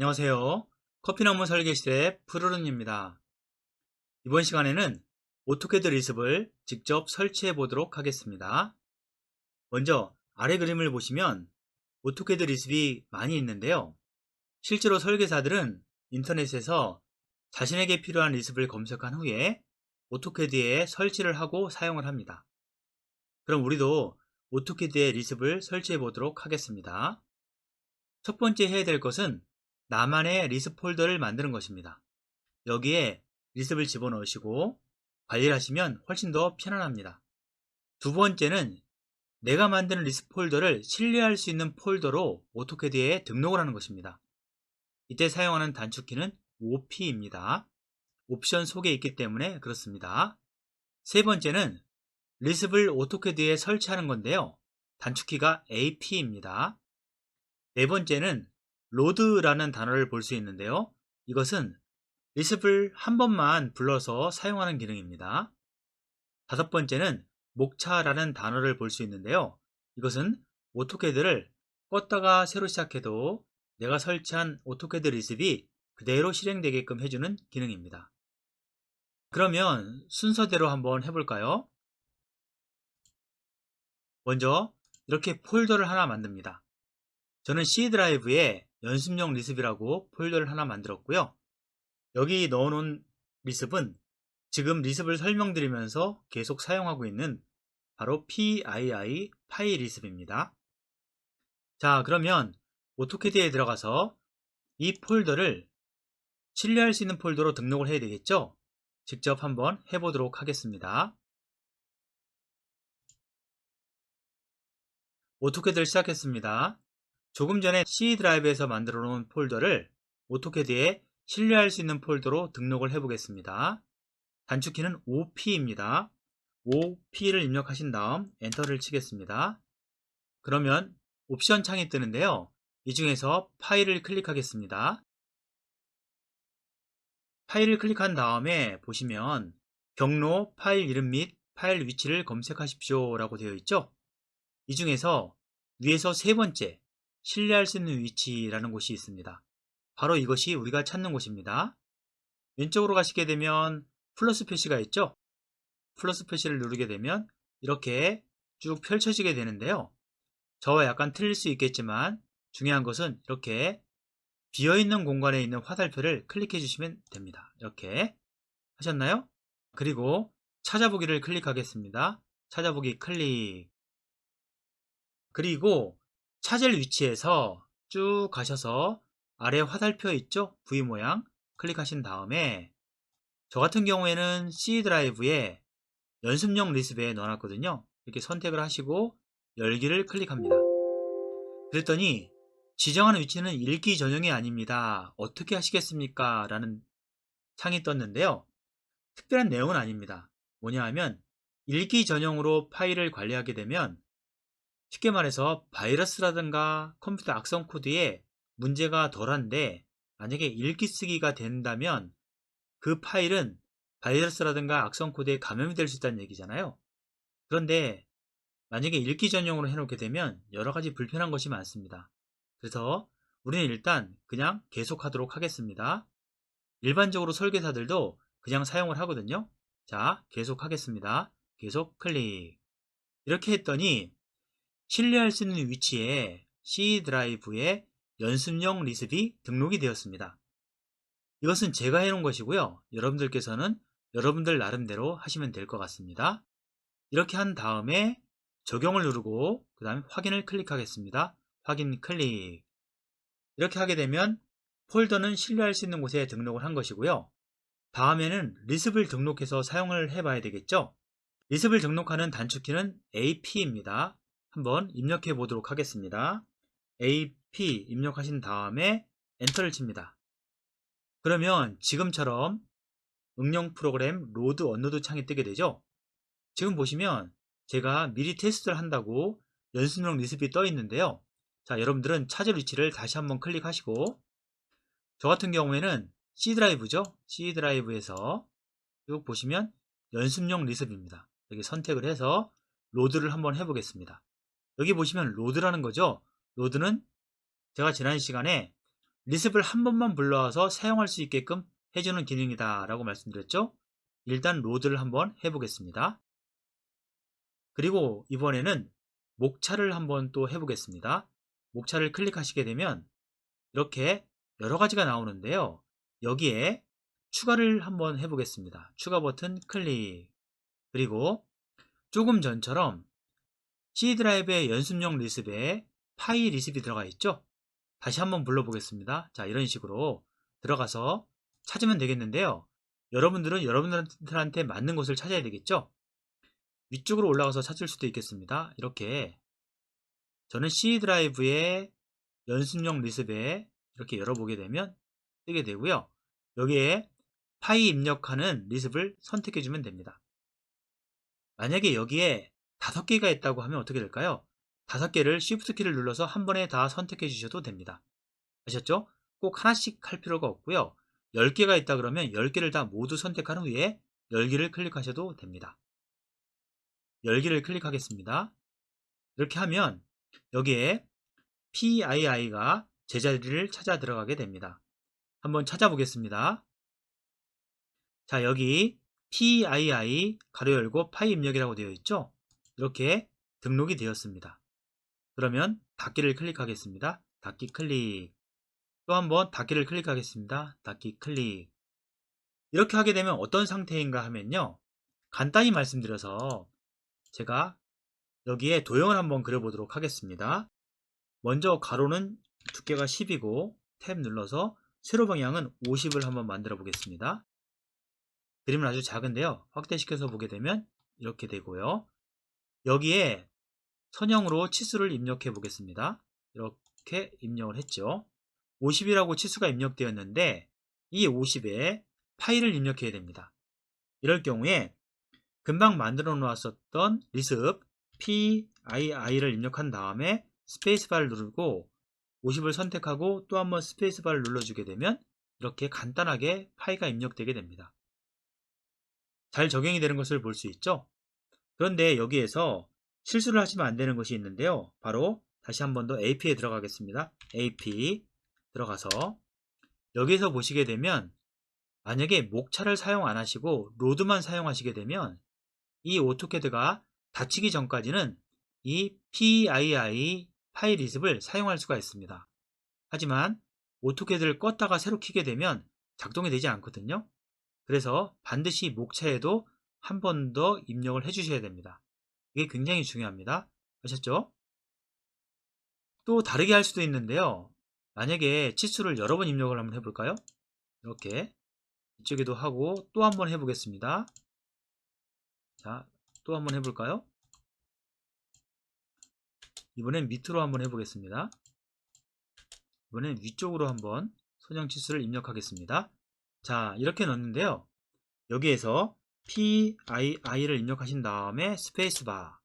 안녕하세요. 커피나무 설계실의 푸르른입니다. 이번 시간에는 오토캐드 리습을 직접 설치해 보도록 하겠습니다. 먼저 아래 그림을 보시면 오토캐드 리습이 많이 있는데요. 실제로 설계사들은 인터넷에서 자신에게 필요한 리습을 검색한 후에 오토캐드에 설치를 하고 사용을 합니다. 그럼 우리도 오토캐드에 리습을 설치해 보도록 하겠습니다. 첫 번째 해야 될 것은 나만의 리습 폴더를 만드는 것입니다. 여기에 리습을 집어넣으시고 관리를 하시면 훨씬 더 편안합니다. 두 번째는 내가 만드는 리습 폴더를 신뢰할 수 있는 폴더로 오토캐드에 등록을 하는 것입니다. 이때 사용하는 단축키는 OP입니다. 옵션 속에 있기 때문에 그렇습니다. 세 번째는 리습을 오토캐드에 설치하는 건데요. 단축키가 AP입니다. 네 번째는 로드라는 단어를 볼 수 있는데요. 이것은 리습을 한 번만 불러서 사용하는 기능입니다. 다섯 번째는 목차라는 단어를 볼 수 있는데요. 이것은 오토캐드를 껐다가 새로 시작해도 내가 설치한 오토캐드 리습이 그대로 실행되게끔 해주는 기능입니다. 그러면 순서대로 한번 해볼까요? 먼저 이렇게 폴더를 하나 만듭니다. 저는 C 드라이브에 연습용 리습이라고 폴더를 하나 만들었고요. 여기 넣어놓은 리습은 지금 리습을 설명드리면서 계속 사용하고 있는 바로 PII 파일 리습입니다. 자 그러면 오토캐드에 들어가서 이 폴더를 신뢰할 수 있는 폴더로 등록을 해야 되겠죠? 직접 한번 해보도록 하겠습니다. 오토캐드를 시작했습니다. 조금 전에 C 드라이브에서 만들어 놓은 폴더를 오토캐드에 신뢰할 수 있는 폴더로 등록을 해 보겠습니다. 단축키는 OP입니다. OP를 입력하신 다음 엔터를 치겠습니다. 그러면 옵션 창이 뜨는데요. 이 중에서 파일을 클릭하겠습니다. 파일을 클릭한 다음에 보시면 경로 파일 이름 및 파일 위치를 검색하십시오 라고 되어 있죠. 이 중에서 위에서 세 번째 신뢰할 수 있는 위치라는 곳이 있습니다. 바로 이것이 우리가 찾는 곳입니다. 왼쪽으로 가시게 되면 플러스 표시가 있죠? 플러스 표시를 누르게 되면 이렇게 쭉 펼쳐지게 되는데요. 저와 약간 틀릴 수 있겠지만 중요한 것은 이렇게 비어있는 공간에 있는 화살표를 클릭해 주시면 됩니다. 이렇게 하셨나요? 그리고 찾아보기를 클릭하겠습니다. 찾아보기 클릭 그리고 찾을 위치에서 쭉 가셔서 아래 화살표 있죠? V 모양 클릭하신 다음에 저 같은 경우에는 C 드라이브에 연습용 리습에 넣어놨거든요. 이렇게 선택을 하시고 열기를 클릭합니다. 그랬더니 지정하는 위치는 읽기 전용이 아닙니다. 어떻게 하시겠습니까? 라는 창이 떴는데요. 특별한 내용은 아닙니다. 뭐냐 하면 읽기 전용으로 파일을 관리하게 되면 쉽게 말해서 바이러스라든가 컴퓨터 악성 코드에 문제가 덜한데 만약에 읽기 쓰기가 된다면 그 파일은 바이러스라든가 악성 코드에 감염이 될 수 있다는 얘기잖아요. 그런데 만약에 읽기 전용으로 해놓게 되면 여러 가지 불편한 것이 많습니다. 그래서 우리는 일단 그냥 계속 하도록 하겠습니다. 일반적으로 설계사들도 그냥 사용을 하거든요. 자, 계속 하겠습니다. 계속 클릭. 이렇게 했더니 신뢰할 수 있는 위치에 C 드라이브에 연습용 리습이 등록이 되었습니다. 이것은 제가 해놓은 것이고요. 여러분들께서는 여러분들 나름대로 하시면 될 것 같습니다. 이렇게 한 다음에 적용을 누르고 그 다음에 확인을 클릭하겠습니다. 확인 클릭 이렇게 하게 되면 폴더는 신뢰할 수 있는 곳에 등록을 한 것이고요. 다음에는 리습을 등록해서 사용을 해 봐야 되겠죠. 리습을 등록하는 단축키는 AP입니다. 한번 입력해 보도록 하겠습니다. AP 입력하신 다음에 엔터를 칩니다. 그러면 지금처럼 응용 프로그램 로드 언로드 창이 뜨게 되죠. 지금 보시면 제가 미리 테스트를 한다고 연습용 리습이 떠 있는데요. 자, 여러분들은 찾을 위치를 다시 한번 클릭하시고 저 같은 경우에는 C 드라이브죠. C 드라이브에서 쭉 보시면 연습용 리습입니다. 여기 선택을 해서 로드를 한번 해보겠습니다. 여기 보시면 로드라는 거죠. 로드는 제가 지난 시간에 리습을 한 번만 불러와서 사용할 수 있게끔 해주는 기능이다 라고 말씀드렸죠. 일단 로드를 한번 해보겠습니다. 그리고 이번에는 목차를 한번 또 해보겠습니다. 목차를 클릭하시게 되면 이렇게 여러 가지가 나오는데요. 여기에 추가를 한번 해보겠습니다. 추가 버튼 클릭 그리고 조금 전처럼 C 드라이브의 연습용 리습에 파이 리습이 들어가 있죠. 다시 한번 불러보겠습니다. 자 이런 식으로 들어가서 찾으면 되겠는데요. 여러분들은 여러분들한테 맞는 곳을 찾아야 되겠죠. 위쪽으로 올라가서 찾을 수도 있겠습니다. 이렇게 저는 C 드라이브의 연습용 리습에 이렇게 열어보게 되면 뜨게 되고요. 여기에 파이 입력하는 리습을 선택해주면 됩니다. 만약에 여기에 다섯 개가 있다고 하면 어떻게 될까요? 다섯 개를 Shift 키를 눌러서 한 번에 다 선택해 주셔도 됩니다. 아셨죠? 꼭 하나씩 할 필요가 없고요. 10개가 있다 그러면 10개를 다 모두 선택한 후에 열기를 클릭하셔도 됩니다. 열기를 클릭하겠습니다. 이렇게 하면 여기에 PII가 제자리를 찾아 들어가게 됩니다. 한번 찾아보겠습니다. 자 여기 PII 가로 열고 파이 입력이라고 되어 있죠? 이렇게 등록이 되었습니다. 그러면 닫기를 클릭하겠습니다. 닫기 클릭 또 한번 닫기를 클릭하겠습니다. 닫기 클릭 이렇게 하게 되면 어떤 상태인가 하면요. 간단히 말씀드려서 제가 여기에 도형을 한번 그려보도록 하겠습니다. 먼저 가로는 두께가 10이고 탭 눌러서 세로 방향은 50을 한번 만들어 보겠습니다. 그림은 아주 작은데요. 확대시켜서 보게 되면 이렇게 되고요. 여기에 선형으로 치수를 입력해 보겠습니다. 이렇게 입력을 했죠. 50이라고 치수가 입력되었는데 이 50에 파일을 입력해야 됩니다. 이럴 경우에 금방 만들어 놓았었던 리습 PII를 입력한 다음에 스페이스바를 누르고 50을 선택하고 또 한번 스페이스바를 눌러주게 되면 이렇게 간단하게 파이가 입력되게 됩니다. 잘 적용이 되는 것을 볼 수 있죠? 그런데 여기에서 실수를 하시면 안 되는 것이 있는데요. 바로 다시 한 번 더 AP에 들어가겠습니다. AP 들어가서 여기에서 보시게 되면 만약에 목차를 사용 안 하시고 로드만 사용하시게 되면 이 오토캐드가 닫히기 전까지는 이 PII 파일 리습을 사용할 수가 있습니다. 하지만 오토캐드를 껐다가 새로 키게 되면 작동이 되지 않거든요. 그래서 반드시 목차에도 한 번 더 입력을 해주셔야 됩니다. 이게 굉장히 중요합니다. 아셨죠? 또 다르게 할 수도 있는데요. 만약에 치수를 여러 번 입력을 한번 해볼까요? 이렇게 이쪽에도 하고 또 한 번 해보겠습니다. 자, 또 한 번 해볼까요? 이번엔 밑으로 한번 해보겠습니다. 이번엔 위쪽으로 한번 선형 치수를 입력하겠습니다. 자, 이렇게 넣었는데요. 여기에서 PII를 입력하신 다음에 스페이스바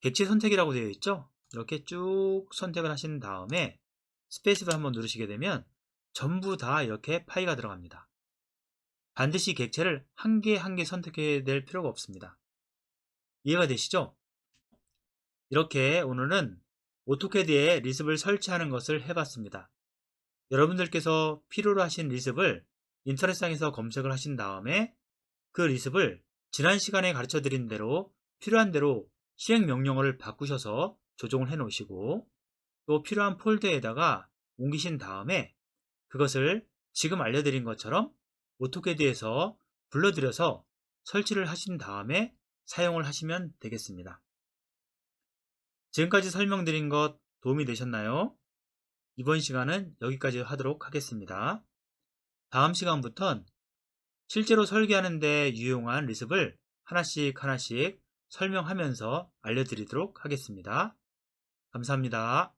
객체 선택이라고 되어 있죠? 이렇게 쭉 선택을 하신 다음에 스페이스바 한번 누르시게 되면 전부 다 이렇게 파이가 들어갑니다. 반드시 객체를 한 개 한 개 선택해야 될 필요가 없습니다. 이해가 되시죠? 이렇게 오늘은 오토캐드에 리습을 설치하는 것을 해봤습니다. 여러분들께서 필요로 하신 리습을 인터넷상에서 검색을 하신 다음에 그 리습을 지난 시간에 가르쳐 드린 대로 필요한 대로 실행 명령어를 바꾸셔서 조정을 해 놓으시고 또 필요한 폴더에다가 옮기신 다음에 그것을 지금 알려드린 것처럼 오토캐드에서 불러들여서 설치를 하신 다음에 사용을 하시면 되겠습니다. 지금까지 설명드린 것 도움이 되셨나요? 이번 시간은 여기까지 하도록 하겠습니다. 다음 시간부턴 실제로 설계하는데 유용한 리습을 하나씩 하나씩 설명하면서 알려드리도록 하겠습니다. 감사합니다.